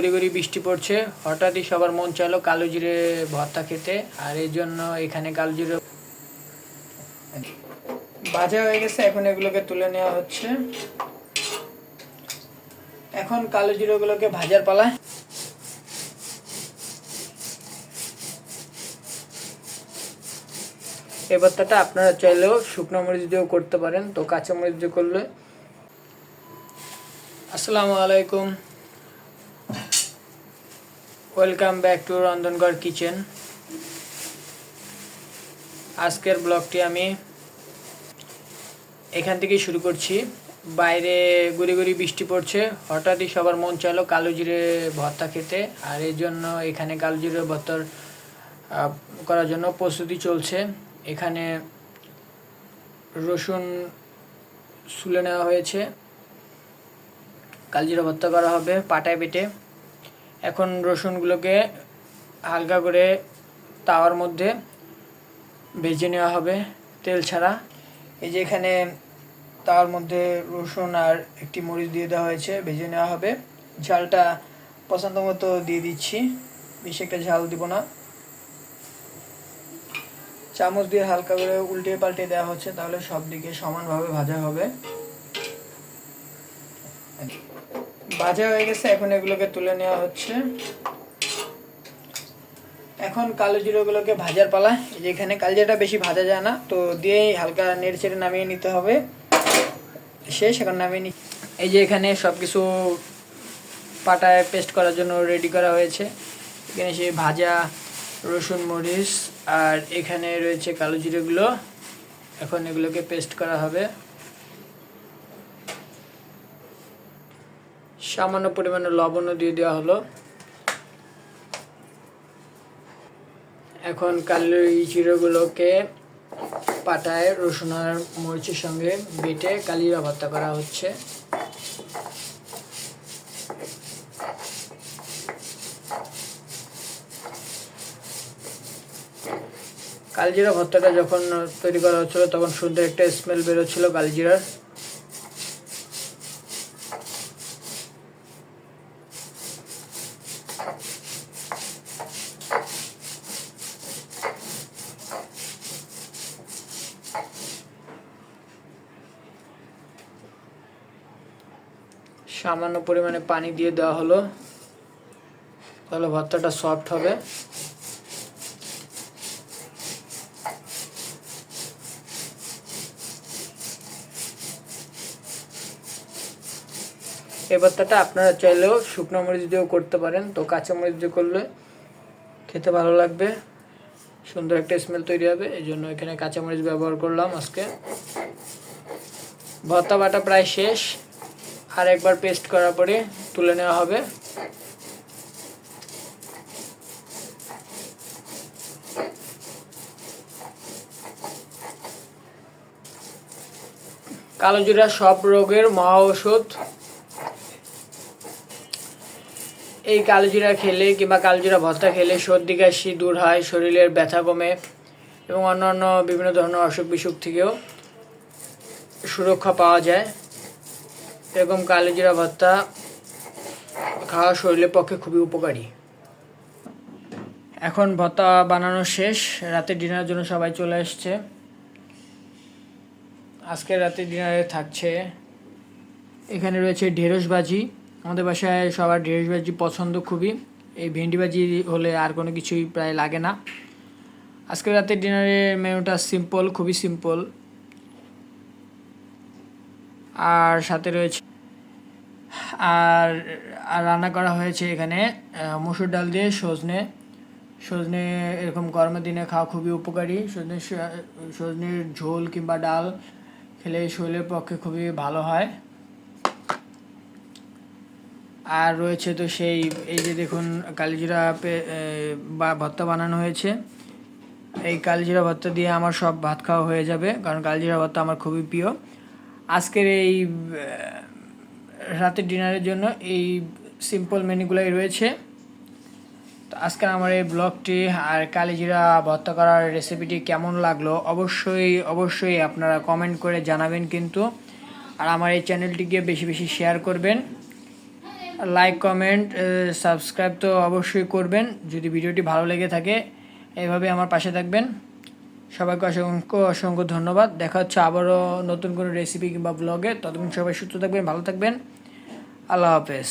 গুড়ি গুড়ি বৃষ্টি পড়ছে। হঠাৎই সবার মন চাইলো কালো জিরে ভর্তা খেতে। আর এই জন্য এখানে কালো জিরে ভাজা হয়ে গেছে। এখন এগুলোকে তুলে নেওয়া হচ্ছে। এখন কালো জিরেগুলোকে ভাজার পালা। এই ভর্তাটা আপনারা চাইলেও শুকনো মরিচ দিয়েও করতে পারেন। তো কাঁচা মরিচ দিয়ে করলে। আসসালামু আলাইকুম। Welcome back to Rondhongor kitchen আজকের ব্লগটি আমি এখান থেকেই শুরু করছি। বাইরে গুড়ি গুড়ি বৃষ্টি পড়ছে। হঠাৎই সবার মন চাইলো কালো জিরে ভর্তা খেতে। আর এই জন্য এখানে কালো জিরে ভর্তার করার জন্য প্রস্তুতি চলছে। এখানে রসুন সুলে নেওয়া হয়েছে। কালজিরা ভর্তা করা হবে পাটায় বেটে। এখন রসুনগুলোকে হালকা করে তাওয়ার মধ্যে ভেজে নেওয়া হবে তেল ছাড়া। এই যে এখানে তাওয়ার মধ্যে রসুন আর একটি মরিচ দিয়ে দেওয়া হয়েছে, ভেজে নেওয়া হবে। ঝালটা পছন্দ মতো দিয়ে দিচ্ছি, বেশি একটা ঝাল দিব না। চামচ দিয়ে হালকা করে উল্টে পাল্টে দেওয়া হচ্ছে, তাহলে সব দিকে সমানভাবে ভাজা হবে। ভাজা হয়ে গেছে, এখন এগুলোকে তুলে নেওয়া হচ্ছে। এখন কালো জিরোগুলোকে ভাজার পালা, এই যে এখানে কালজিরাটা বেশি ভাজা যায় না, তো দিয়েই হালকা নেড়ে চেড়ে নামিয়ে নিতে হবে। শেষ, এখন নামিয়ে নি এই যে এখানে সব কিছু পাটায় পেস্ট করার জন্য রেডি করা হয়েছে। এখানে সেই ভাজা রসুন মরিচ, আর এখানে রয়েছে কালো জিরেগুলো। এখন এগুলোকে পেস্ট করা হবে। সামান্য পরিমাণে লবণও দিয়ে দেওয়া হলো। এখন কালো জিরেগুলোকে পাটায় রসুন আর মরিচের সঙ্গে বেটে কালিয়া ভর্তা করা হচ্ছে। কালজিরা ভর্তাটা যখন তৈরি করা হচ্ছিল, তখন সুন্দর একটা স্মেল বেরোচ্ছিল কালজিরার। সামান্য পরিমাণে পানি দিয়ে দেওয়া হলো। তাহলে ভর্তাটা সফট হবে। এই ভর্তাটা আপনারা চাইলেও শুকনো মরিচ দিয়েও করতে পারেন, তো কাঁচা মরিচ দিয়ে করলে খেতে ভালো লাগবে। সুন্দর একটা স্মেল তৈরি হবে, এই জন্য এখানে কাঁচা মরিচ ব্যবহার করলাম আজকে। ভর্তা বাটা প্রায় শেষ। আর একবার পেস্ট করার পরে তুলে নেওয়া হবে। কালোজিরা সব রোগের মহা ঔষধ এই কালোজিরা খেলে কিংবা কালোজিরা ভর্তা খেলে সর্দি, কাশি দূর হয়, শরীরের ব্যথা কমে এবং অন্যান্য বিভিন্ন ধরনের অসুখ বিসুখ থেকেও সুরক্ষা পাওয়া যায়। এরকম কালোজিরা ভর্তা খাওয়া শরীরের পক্ষে খুবই উপকারী। এখন ভর্তা বানানো শেষ, রাতে ডিনারের জন্য সবাই চলে এসছে। আজকে রাতে ডিনারে থাকছে, এখানে রয়েছে ঢেঁড়স ভাজি। আমাদের বাসায় সবার ঢেঁড়স ভাজি পছন্দ খুবই। এই ভেন্ডি ভাজি হলে আর কোনো কিছুই প্রায় লাগে না। আজকে রাতে ডিনারের মেনুটা সিম্পল খুবই সিম্পল আর সাথে রয়েছে, আর রান্না করা হয়েছে এখানে মসুর ডাল দিয়ে সজনে। সজনে এরকম গরমের দিনে খাওয়া খুবই উপকারী। সজনে সজনের ঝোল কিংবা ডাল খেলে শরীরের পক্ষে খুবই ভালো হয়। আর রয়েছে তো সেই, এই যে দেখুন কালিজিরা বা, ভর্তা বানানো হয়েছে। এই কালজিরা ভর্তা দিয়ে আমার সব ভাত খাওয়া হয়ে যাবে, কারণ কালজিরা ভর্তা আমার খুবই প্রিয়। আজকের এই রাতের ডিনারের জন্য এই সিম্পল মেনুগুলোই রয়েছে। তো আজকে আমার এই ব্লগটি আর কালিজিরা ভর্তা করার রেসিপিটি কেমন লাগল অবশ্যই অবশ্যই আপনারা কমেন্ট করে জানাবেন কিন্তু। আর আমার এই চ্যানেলটিকে বেশি বেশি শেয়ার করবেন। লাইক কমেন্ট সাবস্ক্রাইব তো অবশ্যই করবেন। যদি ভিডিওটি ভালো লেগে থাকে এইভাবে আমার পাশে থাকবেন। সবাইকে অসংখ্য অসংখ্য ধন্যবাদ। দেখা হচ্ছে আবারও নতুন কোনো রেসিপি কিংবা ব্লগে ততক্ষণ সবাই সুস্থ থাকবেন, ভালো থাকবেন। আল্লাহ হাফেজ।